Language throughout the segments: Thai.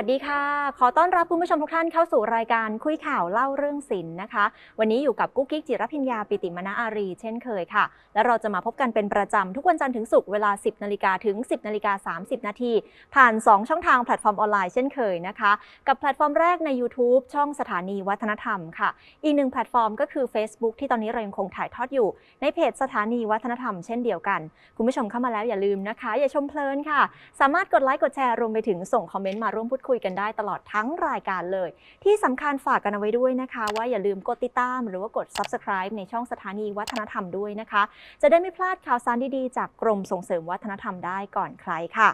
วัสดีค่ะ ขอต้อนรับคุณผู้ชมทุกท่านเข้าสู่รายการคุยข่าวเล่าเรื่องศิลป์นะคะ วันนี้อยู่กับกุ๊กกิ๊กจิรพิญญาปิติมณอารี เช่นเคยค่ะ และเราจะมาพบกันเป็นประจำทุกวันจันทร์ถึงศุกร์เวลา 10นาฬิกาถึง 10นาฬิกา30นาทีผ่าน 2 ช่องทางแพลตฟอร์มออนไลน์เช่นเคยนะคะ กับแพลตฟอร์มแรกใน YouTube ช่องสถานีวัฒนธรรมค่ะ อีกหนึ่งแพลตฟอร์มก็คือ Facebook ที่ตอนนี้เรายังคงถ่ายทอดอยู่ ในเพจสถานีวัฒนธรรมเช่นเดียวกัน คุณผู้ชมเข้ามาแล้วอย่าลืมนะคะ อย่าชมเพลินค่ะ สามารถกดไลค์กดแชร์รวมไปถึงส่งคอมเมนต์มาร่วมพูดคุยกันได้ตลอดทั้งรายการเลย ที่สำคัญฝากกันเอาไว้ด้วยนะคะ ว่าอย่าลืมกดติดตามหรือว่ากด subscribe ในช่องสถานีวัฒนธรรมด้วยนะคะ จะได้ไม่พลาดข่าวสารดีๆ จากกรมส่งเสริมวัฒนธรรมได้ก่อนใครค่ะ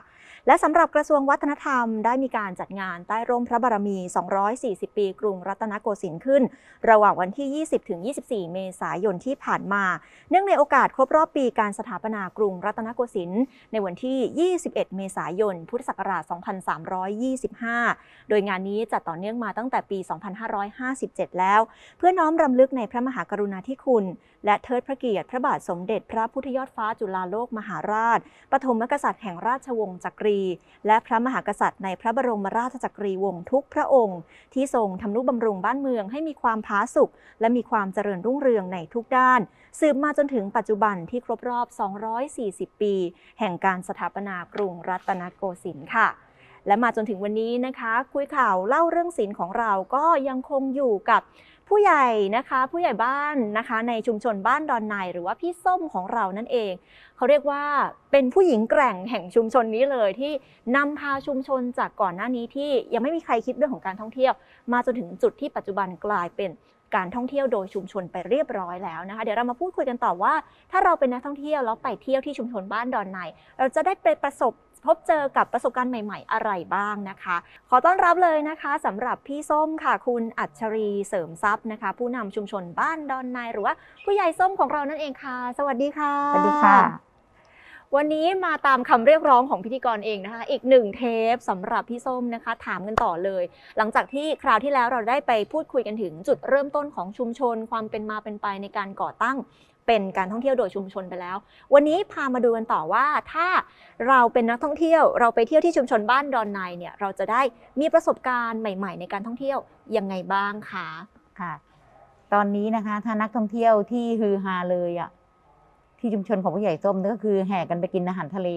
และสำหรับกระทรวงวัฒนธรรมได้มีการจัดงานใต้ร่มพระบารมี 240 ปี กรุงรัตนโกสินทร์ขึ้น ระหว่างวันที่ 20ถึง24 เมษายนที่ผ่านมา เนื่องในโอกาสครบรอบปีการสถาปนากรุงรัตนโกสินทร์ในวันที่ 21 เมษายน พุทธศักราช 2325โดยงานนี้จัดต่อเนื่องมาตั้งแต่ปี 2557 แล้ว เพื่อน้อมรำลึกในพระมหากรุณาธิคุณ และเทิดพระเกียรติพระบาทสมเด็จพระพุทธยอดฟ้าจุฬาโลกมหาราช ปฐมกษัตริย์แห่งราชวงศ์จักรี และพระมหากษัตริย์ในพระบรมราชจักรีวงศ์ทุกพระองค์ ที่ทรงทำนุบำรุงบ้านเมืองให้มีความผาสุกและมีความเจริญรุ่งเรืองในทุกด้าน สืบมาจนถึงปัจจุบันที่ครบรอบ 240 ปี แห่งการสถาปนากรุงรัตนโกสินทร์ค่ะ และมาจนถึงวันนี้นะคะ คุยข่าวเล่าเรื่องศิลป์ของเราก็ยังคงอยู่กับผู้ใหญ่นะคะ ผู้ใหญ่บ้านนะคะ ในชุมชนบ้านดอนในหรือว่าพี่ส้มของเรานั่นเอง เขาเรียกว่าเป็นผู้หญิงแกร่งแห่งชุมชนนี้เลยที่นำพาชุมชนจากก่อนหน้านี้ที่ยังไม่มีใครคิดเรื่องของการท่องเที่ยว มาจนถึงจุดที่ปัจจุบันกลายเป็นการท่องเที่ยวโดยชุมชนไปเรียบร้อยแล้วนะคะ เดี๋ยวเรามาพูดคุยกันต่อว่า ถ้าเราเป็นนักท่องเที่ยวแล้วไปเที่ยวที่ชุมชนบ้านดอนในเราจะได้ไปประสบ พบเจอกับประสบการณ์ใหม่ ๆ อะไรบ้างนะคะ ขอต้อนรับเลยนะคะสำหรับพี่ส้มค่ะ คุณอัจฉรีเสริมทรัพย์นะคะ ผู้นำชุมชนบ้านดอนนายหรือว่าผู้ใหญ่ส้มของเรานั่นเองค่ะ สวัสดีค่ะ สวัสดีค่ะ วันนี้มาตามคำเรียกร้องของพิธีกรเองนะคะ อีกหนึ่งเทปสำหรับพี่ส้มนะคะ ถามกันต่อเลย หลังจากที่คราวที่แล้วเราได้ไปพูดคุยกันถึงจุดเริ่มต้นของชุมชน ความเป็นมาเป็นไปในการก่อตั้งเป็นการท่องเที่ยวโดยชุมชนไปแล้ว วันนี้พามาดูกันต่อว่าถ้าเราเป็นนักท่องเที่ยว เราไปเที่ยวที่ชุมชนบ้านดอนในเนี่ยเราจะได้มีประสบการณ์ใหม่ ๆ ในการท่องเที่ยวยังไงบ้างคะค่ะ ตอนนี้นะคะถ้านักท่องเที่ยวที่ฮือฮาเลยอะ ที่ชุมชนของผู้ใหญ่ส้มก็คือแห่กันไปกินอาหารทะเล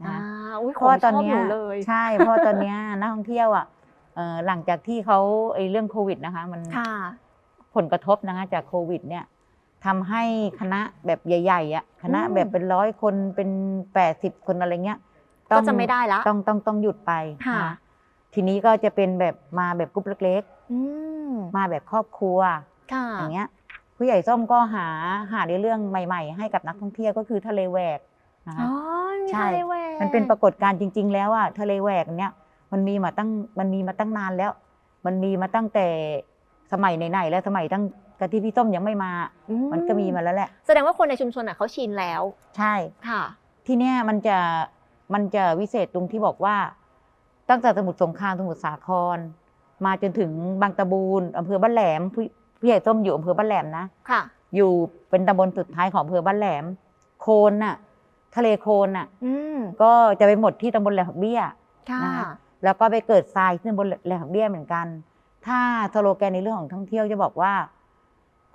นะอ่าคะอุ้ยเพขอราะงว่าชตอนอบเนี้หยนูเลยใช่เพราะว่าตอนเนี้ยนักท่องเที่ยวอะเอ่อหลังจากที่เขาไอ้เรื่องโควิดนะคะ มันค่ะผลกระทบนะคะจากโควิด เนี่ยทำให้คณะแบบใหญ่ๆอะคณะอืมแบบเป็นร้อยคนเป็นแปดสิบคนอะไรเงี้ยก็จะไม่ได้ละต้องต้องต้องหยุดไปค่ะนทีนี้ก็จะเป็นแบบมาแบบกลุ่มเล็กอืมๆมาแบบครอบครัวค่ะอย่างเงี้ย ผู้ใหญ่ส้มก็หาหาในเรื่องใหม่ ๆ ให้กับนักท่องเที่ยวก็คือทะเลแหวกนะอ๋คะอมีใช่ทะเลแหวกมันเป็นปรากฏการณ์จริง ๆ แล้วอะทะเลแหวกเนี้ยมันมีมาตั้งมันมีมาตั้งนานแล้ว มันมีมาตั้งแต่สมัยไหนๆแล้วสมัยตั้งกะที่พี่ส้มยังไม่มาอืมันก็มีมาแล้วแหละ แสดงว่าคนในชุมชนอะเขาชินแล้ว ใช่ค่ะ ที่เนี้ยมันจะมันจะวิเศษตรงที่บอกว่า ตั้งแต่สมุทรสงครามสมุทรสาคร มาจนถึงบางตะบูนอำเภอบ้านแหลม ผู้ผู้ใหญ่ส้มอยู่อำเภอบ้านแหลมนะค่ะ อยู่เป็นตำบลสุดท้ายของอำเภอบ้านแหลม โคนน่ะ ทะเลโคนน่ะ อืมก็จะไปหมดที่ตำบลแหลมผักเบี้ย ค่ะนะคะ แล้วก็ไปเกิดทรายที่ตำบลแหลมผักเบี้ยเหมือนกัน ถ้าสโลแกนในเรื่องของท่องเที่ยวจะบอกว่า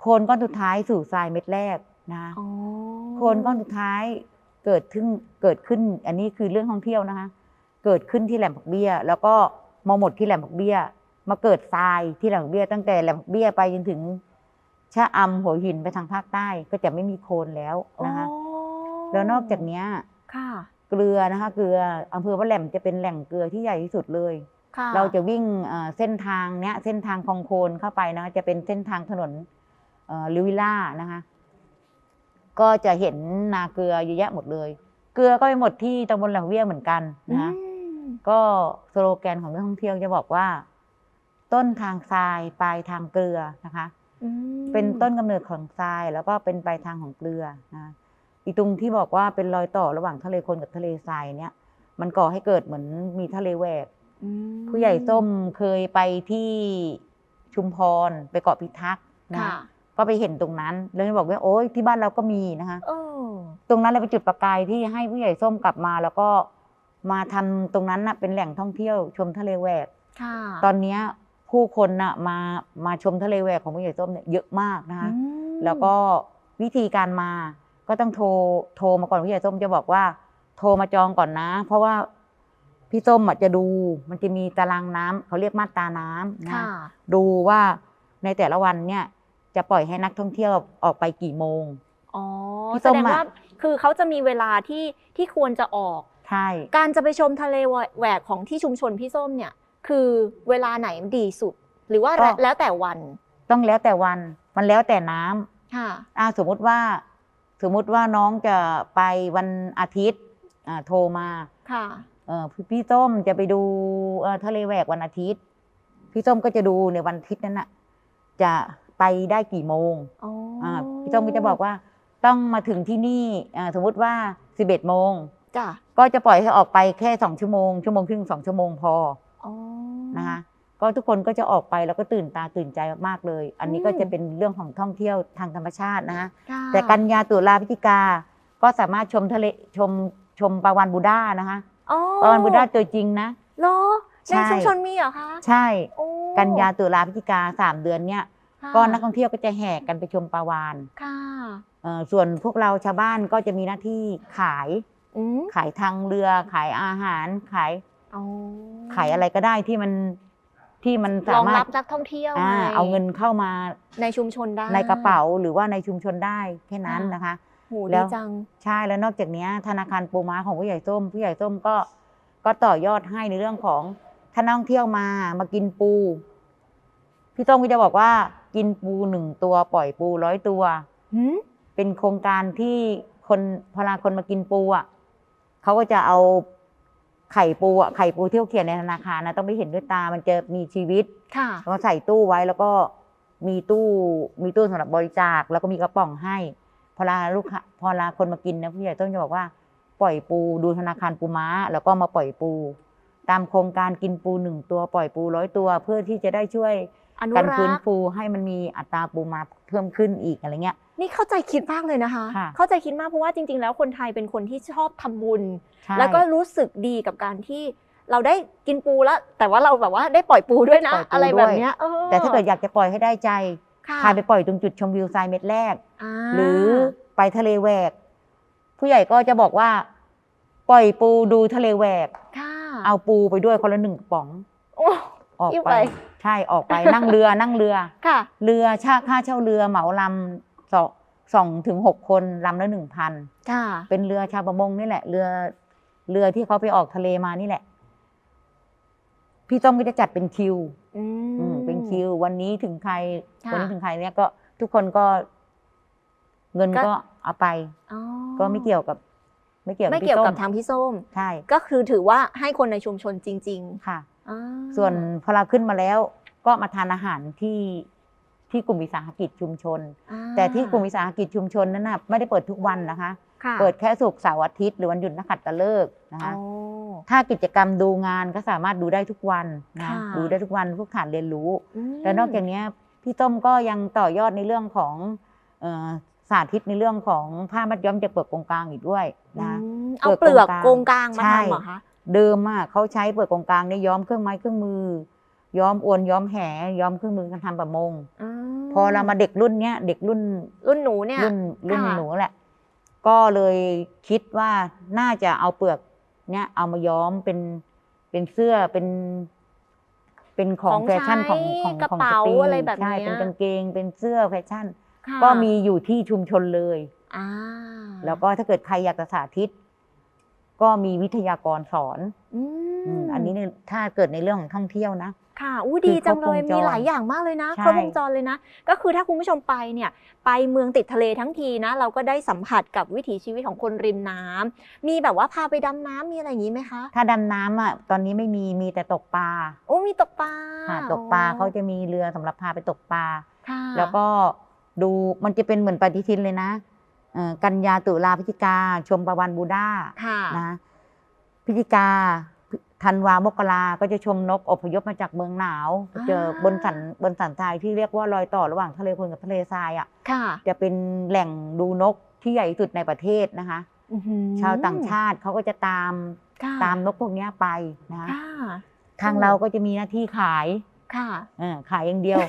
โคนก้อนสุดท้ายสู่ทรายเม็ดแรกนะคะอ๋อโคนก้อนสุดท้ายเกิดขึ้นเกิดขึ้น อันนี้คือเรื่องท่องเที่ยวนะคะ เกิดขึ้นที่แหลมผักเบี้ย แล้วก็มาหมดที่แหลมผักเบี้ย มาเกิดทรายที่แหลมผักเบี้ยตั้งแต่แหลมผักเบี้ยไปจนถึงชะอำหัวหินไปทางภาคใต้ก็จะไม่มีโคนแล้วนะคะอ๋อแล้วนอกจากเนี้ยค่ะ เกลือนะคะ เกลืออำเภอบ้านแหลมจะเป็นแหล่งเกลือที่ใหญ่ที่สุดเลยค่ะเราจะวิ่งเอ่อเส้นทางเนี้ยเส้นทางคลองโคนเข้าไปนะคะจะเป็นเส้นทางถนนเอ่อลิวิล่านะคะ ก็จะเห็นนาเกลือเยอะแยะหมดเลย เกลือก็ไปหมดที่ตำบลแหลมเวียเหมือนกันอืนะคะมก็สโลแกนของนักท่องเที่ยวจะบอกว่า ต้นทางทรายปลายทางเกลือนะคะอืมเป็นต้นกำเนิดของทรายแล้วก็เป็นปลายทางของเกลือนะอีตรงที่บอกว่าเป็นรอยต่อระหว่างทะเลโคนกับทะเลทรายเนี่ย มันก่อให้เกิดเหมือนมีทะเลแหวกอืมผู้ใหญ่ส้มเคยไปที่ชุมพรไปเกาะพิทักษ์นะค่ะก็ไปเห็นตรงนั้นแล้วบอกว่าโอ๊ยที่บ้านเราก็มีนะคะโอ้ตรงนั้นเลยเป็นจุดประกายที่ให้ผู้ใหญ่ส้มกลับมา แล้วก็มาทำตรงนั้นน่ะเป็นแหล่งท่องเที่ยวชมทะเลแหวกค่ะตอนเนี้ย ผู้คนน่ะมามาชมทะเลแหวกของผู้ใหญ่ส้มเนี่ยเยอะมากนะคะอืมแล้วก็วิธีการมาก็ต้องโทรโทรมาก่อนผู้ใหญ่ส้มจะบอกว่า โทรมาจองก่อนนะ เพราะว่าพี่ส้มอะจะดูมันจะมีตารางน้ำเขาเรียกมาตราน้ำนะค่ะดูว่าในแต่ละวันเนี่ยจะปล่อยให้นักท่องเที่ยวออกไปกี่โมงอ๋อพี่แสส้มดงอะว่าคือเขาจะมีเวลาที่ที่ควรจะออกใช่การจะไปชมทะเลแหวกของที่ชุมชนพี่ส้มเนี่ย คือเวลาไหนดีสุด หรือว่าแล้วแต่วันต้องแล้วแต่วัน มันแล้วแต่น้ำค่ะ อ่าสมมุติว่า สมมุติว่าน้องจะไปวันอาทิตย์อ่าโทรมา ค่ะ เออพี่พี่ส้มจะไปดูเอ่อทะเลแหวกวันอาทิตย์ พี่ส้มก็จะดูในวันอาทิตย์นั้นน่ะ จะไปได้กี่โมงอ๋อออ่าพี่ส้มก็จะบอกว่าต้องมาถึงที่นี่อ่าสมมุติว่าสิบเอ็ดโมง จ้ะก็จะปล่อยให้ออกไปแค่สองชั่วโมง ชั่วโมงครึ่งสองชั่วโมงพออ๋อ นะคะก็ทุกคนก็จะออกไปแล้วก็ตื่นตาตื่นใจมากๆเลย อันนี้อืมก็จะเป็นเรื่องของท่องเที่ยวทางธรรมชาตินะคะค่ะแต่กันยาตุลาพฤศจิกาก็สามารถชมทะเลชมชมปลาวานบูด้านะคะอ๋อปลาวานบูด้าตัวจริงนะเหรอใช่ในชุมชนมีเหรอคะใช่โอ้กันยาตุลาพฤศจิกาสามเดือนเนี่ยค่ะก็นักท่องเที่ยวก็จะแห่กันไปชมปลาวานค่ะเอ่อส่วนพวกเราชาวบ้านก็จะมีหน้าที่ขายอืมขายทางเรือขายอาหารขายอ๋อ ขายอะไรก็ได้ที่มันที่มันรสาองมารรัถบนักท่องเที่ยวอ่าไงเอาเงินเข้ามาในชุมชนได้ ในกระเป๋าหรือว่าในชุมชนได้แค่นั้นค่ะนะคะ โหแล้ดีว จัง ใช่แล้วนอกจากเนี้ยธนาคารปูม้าของผู้ใหญ่ส้มผู้ใหญ่ส้มก็ก็ต่อยอดให้ในเรื่องของถ้านักท่องเที่ยวมามากินปู พี่ส้มก็จะบอกว่ากินปูหนึ่งตัวปล่อยปูร้อยตัว หืมเป็นโครงการที่คนพอเวลาคนมากินปูอะเขาก็จะเอา ไข่ปูอะไข่ปูที่เขาเขียนในธนาคารนะต้องไปเห็นด้วยตามันจะมีชีวิตค่ะเราใส่ตู้ไว้แล้วก็มีตู้มีตู้สำหรับบริจาคแล้วก็มีกระป๋องให้พอเวลาลูกค้าพอเวลาคนมากินนะผู้ใหญ่ต้นจะบอกว่าปล่อยปูดูธนาคารปูม้า แล้วก็มาปล่อยปู ตามโครงการกินปูหนึ่งตัวปล่อยปูร้อยตัว เพื่อที่จะได้ช่วยอนุกันรัฟื้นกษ์ฟูให้มันมีอัตราปูมาเพิ่มขึ้นอีกอะไรเงี้ย นี่เข้าใจคิดมากเลยนะคะ ค่ะ เข้าใจคิดมากเพราะว่าจริง ๆ แล้วคนไทยเป็นคนที่ชอบทำบุญ ใช่ แล้วก็รู้สึกดีกับการที่เราได้กินปูแล้ว แต่ว่าเราแบบว่าได้ปล่อยปูด้วยนะ ปล่อยปูอะไรแบบด้วยเนี้ยเออแต่ถ้าเกิดอยากจะปล่อยให้ได้ใจค่ะพาไปปล่อยตรงจุดชมวิวทรายเม็ดแรกาหรือไปทะเลแหวก ผู้ใหญ่ก็จะบอกว่า ปล่อยปูดูทะเลแหวก ค่ะเอาปูไปด้วยคนละหนึ่งกระป๋องโอ้ ออกอิ่มไป ไป ใช่ออกไปนั่งเรือนั่งเรือ ค่ะ เรือช่าค่าเช่าเรือเหมาลำ สองสองถึงหกคนลำละหนึ่งพันค่ะเป็นเรือชาวประมงนี่แหละ เรือเรือที่เขาไปออกทะเลมานี่แหละ พี่ต้อมก็จะจัดเป็นคิวอือืมเป็นคิว วันนี้ถึงใครค่ะวันนี้ถึงใครเนี่ยก็ทุกคนก็ เงินก็ก็เอาไปอ๋อก็ไม่เกี่ยวกับ ไม่เกี่ยวไม่พี่เกี่ยวส้กับทางพี่ส้มใช่ก็คือถือว่าให้คนในชุมชนจริงค่ะๆอ่าส่วนพอเราขึ้นมาแล้ว ก็มาทานอาหารที่ ที่กลุ่มวิสาหกิจชุมชนอ่าแต่ที่กลุ่มวิสาหกิจชุมชนนั้นนะไม่ได้เปิดทุกวันนะคะค่ะเปิดแค่ศุกร์เสาร์อาทิตย์หรือวันหยุดนักขัตฤกษ์นะคะอ๋อถ้ากิจกรรมดูงานก็สามารถดูได้ทุกวันนะค่ะดูได้ทุกวันพวกฐานเรียนรู้มแล้วนอกจากเนี้ยพี่ต้มก็ยังต่อยอดในเรื่องของเอ่อสาธิตในเรื่องของผ้ามัดย้อมจากเปลือกกงกลางอีกด้วยนะอืมเอาเปลือกโกงกลางมาใช่ทำเหรอคะเดิมอะเขาใช้เปลือกกงกลางเนี่ยย้อมเครื่องไม้เครื่องมือ ย้อมอวนย้อมแหย้อมเครื่องมือการทำประมงมพอเรามาเด็กรุ่นเนี้ยเด็กรุ่นรุ่นหนูเนี่ยรุ่นรุ่นค่ะหนูแหละ ก็เลยคิดว่าน่าจะเอาเปลือกเนี้ยเอามาย้อมเป็นเป็นเสื้อเป็นเป็นของแฟชั่นของของกระของเป๋าสตรีอะไรแบบใช่เนี้ยเป็นกางเกงเป็นเสื้อแฟชั่นค่ะก็มีอยู่ที่ชุมชนเลยอ่าแล้วก็ถ้าเกิดใครอยากจะสาธิต ก็มีวิทยากรสอนอือืมมอันนี้เนี่ยถ้าเกิดในเรื่องของท่องเที่ยวนะ ค่ะอู้ดีจังเลยคือครบวงจรมีหลายอย่างมากเลยนะใช่ครบวงจรเลยนะ ก็คือถ้าคุณผู้ชมไปเนี่ย ไปเมืองติดทะเลทั้งทีนะ เราก็ได้สัมผัสกับวิถีชีวิตของคนริมน้ำมีแบบว่าพาไปดำน้ำมีอะไรอย่างนี้ไหมคะ ถ้าดำน้ำอะตอนนี้ไม่มีมีแต่ตกปลาโอ้มีตกปลาค่ะตกปลาอ๋อเขาจะมีเรือสำหรับพาไปตกปลาค่ะแล้วก็ดูมันจะเป็นเหมือนปฏิทินเลยนะเอ่อ กันยาตุลาพฤศจิกา ชมประวันบูดาค่ะนะพฤศจิกาธันวามกราก็จะชมนกอพยพมาจากเมืองหนาว เจอบนสันบนสันทรายที่เรียกว่ารอยต่อระหว่างทะเลคนกับทะเลทรายอะค่ะจะเป็นแหล่งดูนกที่ใหญ่ที่สุดในประเทศนะคะอื้อหือชาวต่างชาติเขาก็จะตามค่ะตามนกพวกเนี้ยไปนะคะค่ะทางเราก็จะมีหน้าที่ขายค่ะเออขายอย่างเดียว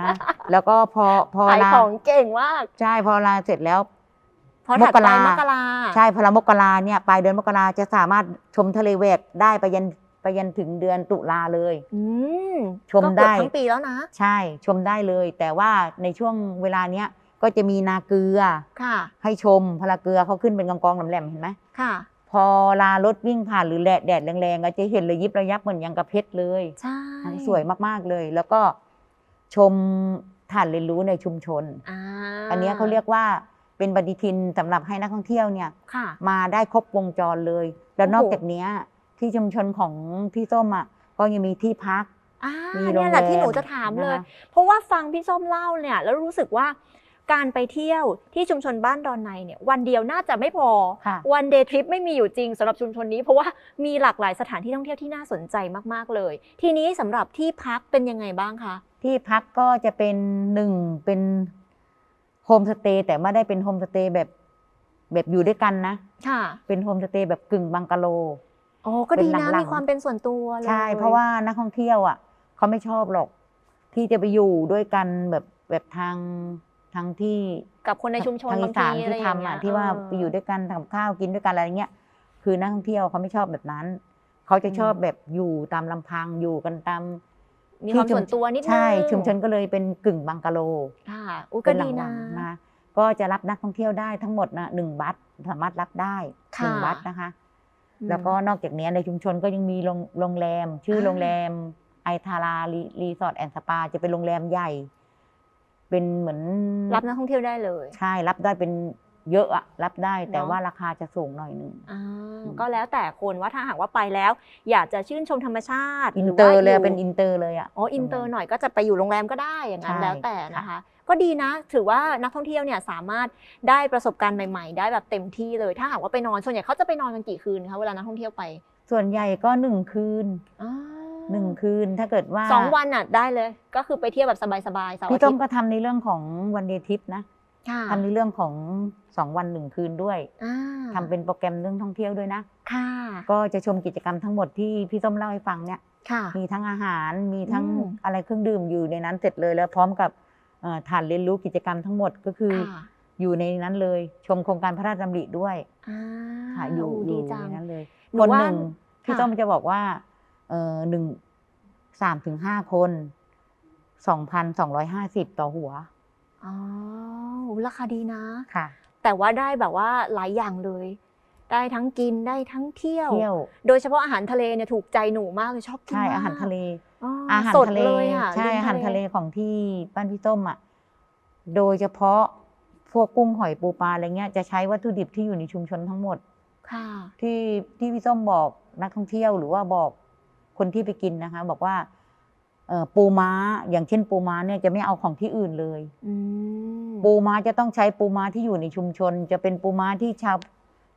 นะ แล้วก็พอพอขายลาของเก่งมากใช่พอลาเสร็จแล้วเพราะถัดไปมกรามมกราใช่พอละมกราเนี่ยปลายเดือนมกราจะสามารถชมทะเลแหวกได้ไปยันไปยันถึงเดือนตุลาเลยอืมชมก็เกือบได้ทั้งปีแล้วนะ ใช่ชมได้เลย แต่ว่าในช่วงเวลาเนี้ยก็จะมีนาเกลือค่ะ ให้ชมพลาเกลือเขาขึ้นเป็นกองกองๆแหลมๆเห็นไหมค่ะ พอลารถวิ่งผ่านหรือแดดแดดแรงๆก็จะเห็นเลยยิบระยับเหมือนยังกระเพชรเลยใช่สวยมากๆเลย แล้วก็ชมฐานเรียนรู้ในชุมชนอ่าอันเนี้ยเขาเรียกว่า เป็นปฏิทินสำหรับให้นักท่องเที่ยวเนี่ยค่ะ มาได้ครบวงจรเลย แล้วโอ้โหนอกจากเนี้ยที่ชุมชนของพี่ส้มอะก็ยังมีที่พัก อ่ามีโรงเนี่ยแหละที่หนูแรมจะถามเลย นะคะ เพราะว่าฟังพี่ส้มเล่าเนี่ย แล้วรู้สึกว่าการไปเที่ยวที่ชุมชนบ้านดอนในเนี่ย วันเดียวน่าจะไม่พอ ค่ะ วันเดย์ทริปไม่มีอยู่จริงสำหรับชุมชนนี้ เพราะว่ามีหลากหลายสถานที่ท่องเที่ยวที่น่าสนใจมากๆเลย ทีนี้สำหรับที่พักเป็นยังไงบ้างคะ ที่พักก็จะเป็นหนึ่งเป็น โฮมสเตย์แต่ไม่ได้เป็นโฮมสเตย์แบบแบบอยู่ด้วยกันนะ ค่ะ เป็นโฮมสเตย์แบบกึ่งบังกะโล อ๋อ ก็ดีเป็นนะหลังๆมีความเป็นส่วนตัวเลยใช่ เพราะว่านักท่องเที่ยวอะเขาไม่ชอบหรอก ที่จะไปอยู่ด้วยกันแบบแบบทางทางที่กับคนในชุมชนทางบาอีงสานทีอะไรที่อย่างทำเงี้อะยที่ว่าไปอยู่ด้วยกันทำข้าวกินด้วยกันอะไรเงี้ย คือนักท่องเที่ยวเขาไม่ชอบแบบนั้น เขาจะชอบแบบอยู่ตามลำพังอยู่กันตาม มีความที่ชุส่วนตัวนิดนึงใช่ชุมชนก็เลยเป็นกึ่งบังกะโลค่ะอุ้ยก็เป็นหดีลันะงๆนะคะก็จะรับนักท่องเที่ยวได้ทั้งหมดนะหนึ่งบัสสามารถรับได้หนึ่งค่ะบัสนะคะอืมแล้วก็นอกจากนี้ในชุมชนก็ยังมีโรงโรงแรม ชื่ออ่าโรงแรมไอทารารีสอร์ทแอนด์สปาจะเป็นโรงแรมใหญ่ เป็นเหมือนรับนักท่องเที่ยวได้เลย ใช่รับได้เป็น เยอะอะรับได้แต่เนอะว่าราคาจะสูงหน่อยหนึ่งอ่าก็แล้วแต่คนว่าถ้าหากว่าไปแล้ว อยากจะชื่นชมธรรมชาติอินหรือเตอว่าร์เลยยู่เป็นอินเตอร์เลยอะอ๋ออินเตอร์หน่อยก็จะไปอยู่โรงแรมก็ได้อย่างนั้นใช่แล้วแต่นะค่ะคะ ก็ดีนะ ถือว่านักท่องเที่ยวเนี่ยสามารถได้ประสบการณ์ใหม่ๆ ได้แบบเต็มที่เลย ถ้าหากว่าไปนอนส่วนใหญ่เขาจะไปนอนกันกี่คืนคะเวลานักท่องเที่ยวไป ส่วนใหญ่ก็หนึ่งคืนอ่าหนึ่งคืนถ้าเกิดว่าสองวันอะได้เลย ก็คือไปเที่ยวแบบสบายๆเสาร์พี่อาต้ทิมตย์ก็ทำในเรื่องของวันเดย์ทริปนะ ค่ะทำในเรื่องของสองวันหนึ่งคืนด้วยอ่าทำเป็นโปรแกรมเรื่องท่องเที่ยวด้วยนะ ค่ะ ก็จะชมกิจกรรมทั้งหมดที่พี่ส้มเล่าให้ฟังเนี่ย ค่ะ มีทั้งอาหารมีทั้งอืม อะไรเครื่องดื่มอยู่ในนั้นเสร็จเลยแล้วพร้อมกับเอ่อฐานเรียนรู้กิจกรรมทั้งหมดก็คือ ค่ะอยู่ในนั้นเลย ชมโครงการพระราชดำริด้วยอ่าค่ะอยู่โอยู่ดีจัง ในนั้นเลยหนูคนว่าหนึ่งพี่ค่ะต้อมจะบอกว่าเออหนึ่งสามถึงห้าคนสองพันสองร้อยห้าสิบต่อหัว อ๋อ ราคาดีนะ ค่ะ แต่ว่าได้แบบว่าหลายอย่างเลย ได้ทั้งกินได้ทั้งเที่ยว เที่ยว โดยเฉพาะอาหารทะเลเนี่ยถูกใจหนูมากเลยชอบกินใช่มกอาหารทะเลอ๋ออาหารสดทะเลเลยอะใช่ริมอาหารทะเลของที่บ้านพี่ต้มอะโดยเฉพาะพวกกุ้งหอยปูปลาอะไรเงี้ยจะใช้วัตถุดิบที่อยู่ในชุมชนทั้งหมด ค่ะ ที่ที่พี่ส้มบอกนักท่องเที่ยวหรือว่าบอกคนที่ไปกินนะคะ บอกว่าเอ่อ ปูม้าอย่างเช่นปูม้าเนี่ยจะไม่เอาของที่อื่นเลยอืมปูม้าจะต้องใช้ปูม้าที่อยู่ในชุมชน จะเป็นปูม้าที่ชาว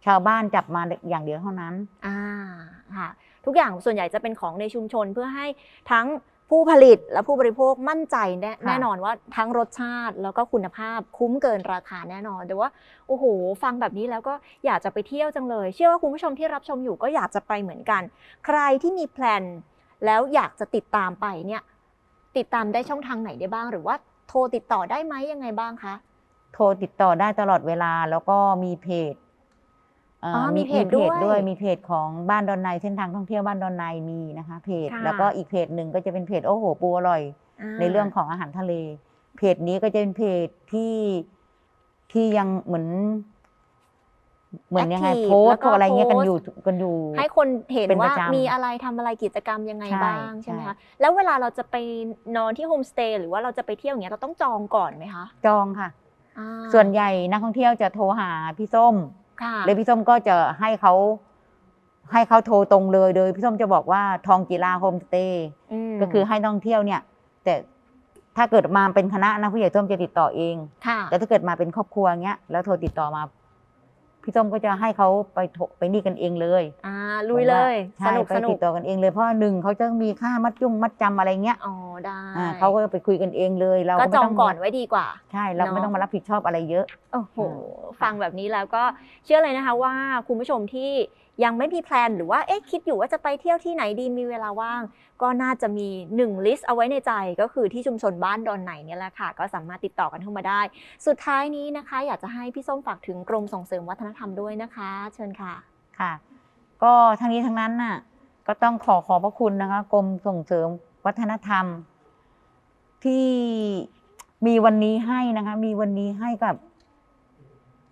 ชาวบ้านจับมาอย่างเดียวเท่านั้นอ่าค่ะทุกอย่างส่วนใหญ่จะเป็นของในชุมชนเพื่อให้ทั้งผู้ผลิตและผู้บริโภคมั่นใจแน่ค่ะแน่นอนว่าทั้งรสชาติแล้วก็คุณภาพคุ้มเกินราคาแน่นอน แต่ว่าโอ้โห ฟังแบบนี้แล้วก็อยากจะไปเที่ยวจังเลย เชื่อว่าคุณผู้ชมที่รับชมอยู่ก็อยากจะไปเหมือนกัน ใครที่มีแพลน แล้วอยากจะติดตามไปเนี่ยติดตามได้ช่องทางไหนได้บ้าง หรือว่าโทรติดต่อได้ไหมยังไงบ้างคะโทรติดต่อได้ตลอดเวลาแล้วก็มีเพจเอ๋อมีเพจด้วยมีเพจของบ้านดอนในเส้นทางท่องเที่ยวบ้านดอนในมีนะคะเพจ ค่ะ แล้วก็อีกเพจหนึ่งก็จะเป็นเพจโอ้โหปูอร่อยาในเรื่องของอาหารทะเล เพจนี้ก็จะเป็นเพจที่ที่ยังเหมือน เหมือนยังไง Active โพสแล้วต์ก็พวกอะไรเงี้ยกันโพสต์อยู่กันอยู่ ให้คนเห็นเป็นปว่าระจำมีอะไรทำอะไรกิจกรรมยังไงใช่บ้างใช่ไหมใช่ คะแล้วเวลาเราจะไปนอนที่โฮมสเตย์หรือว่าเราจะไปเที่ยวอย่างเงี้ยเราต้องจองก่อนไหมคะจองค่ะ อ่าส่วนใหญ่นักท่องเที่ยวจะโทรหาพี่ส้ม ค่ะเลยพี่ส้มก็จะให้เขาให้เขาโทรตรงเลยโดยพี่ส้มจะบอกว่าทองกีฬาโฮมสเตย์มก็คือให้นักท่องเที่ยวเนี่ย แต่ถ้าเกิดมาเป็นคณะนะผู้ใหญ่ส้มจะติดต่อเอง ค่ะแต่ถ้าเกิดมาเป็นครอบครัวเงี้ยแล้วโทรติดต่อมา พี่ส้มก็จะให้เขาไปโทรไปนี่กันเองเลยอ่าลุยเลย สใช่นุกไปสนุติกดต่อกันเองเลยเพราะว่าหนึ่งเขาจะมีค่ามัดจุงมัดจำอะไรเงี้ยอ๋อได้อ่าเขาก็ไปคุยกันเองเลย เราก็ไม่จอต้งก่อนไว้ดีกว่า ใช่เราไม่เนอะต้องมารับผิดชอบอะไรเยอะ โอ้โหอืมฟังแบบนี้แล้วก็เชื่อเลยนะคะว่าคุณผู้ชมที่ ยังไม่มีแพลนหรือว่าเอ๊ะคิดอยู่ว่าจะไปเที่ยวที่ไหนดีมีเวลาว่าง ก็น่าจะมี1ลิสต์เอาไว้ในใจก็คือที่ชุมชนบ้านดอนไหนเนี่ยแหละค่ะ ก็สามารถติดต่อกันเข้ามาได้ สุดท้ายนี้นะคะ อยากจะให้พี่ส้มฝากถึงกรมส่งเสริมวัฒนธรรมด้วยนะคะ เชิญค่ะค่ะ ก็ทั้งนี้ทั้งนั้นน่ะก็ต้องขอขอบพระคุณนะคะกรมส่งเสริมวัฒนธรรม ที่มีวันนี้ให้นะคะ มีวันนี้ให้กับ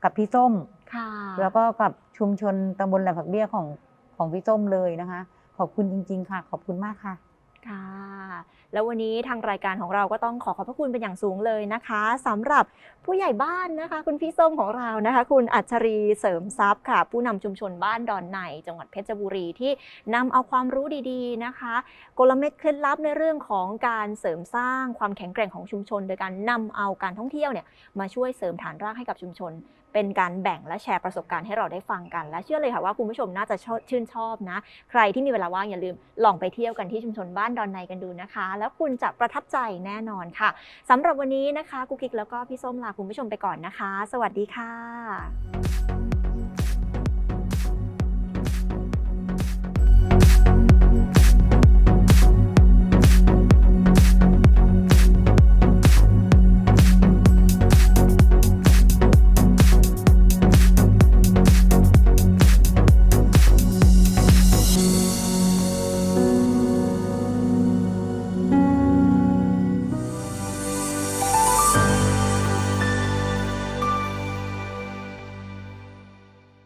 กับพี่ส้ม ค่ะ แล้วก็กับ ชุมชนตำบลแหลมผักเบี้ยของของพี่ส้มเลยนะคะ ขอบคุณจริง ๆ ค่ะ ขอบคุณมากค่ะค่ะแล้ววันนี้ทางรายการของเราก็ต้องขอขอบพระคุณเป็นอย่างสูงเลยนะคะสำหรับผู้ใหญ่บ้านนะคะ คุณพี่ส้มของเรานะคะ คุณอัจฉรีเสริมทรัพย์ค่ะ ผู้นำชุมชนบ้านดอนในจังหวัดเพชรบุรีที่นำเอาความรู้ดีๆนะคะ กลเม็ดเคล็ดลับในเรื่องของการเสริมสร้างความแข็งแกร่งของชุมชน โดยการนำเอาการท่องเที่ยวเนี่ยมาช่วยเสริมฐานรากให้กับชุมชนเป็นการแบ่งและแชร์ประสบการณ์ให้เราได้ฟังกัน และเชื่อเลยค่ะว่าคุณผู้ชมน่าจะชอบชื่นชอบนะ ใครที่มีเวลาว่างอย่าลืมลองไปเที่ยวกันที่ชุมชนบ้านดอนในกันดูนะคะ แล้วคุณจะประทับใจแน่นอนค่ะสำหรับวันนี้นะคะกุ๊กกิ๊กแล้วก็พี่ส้มลาคุณผู้ชมไปก่อนนะคะ สวัสดีค่ะ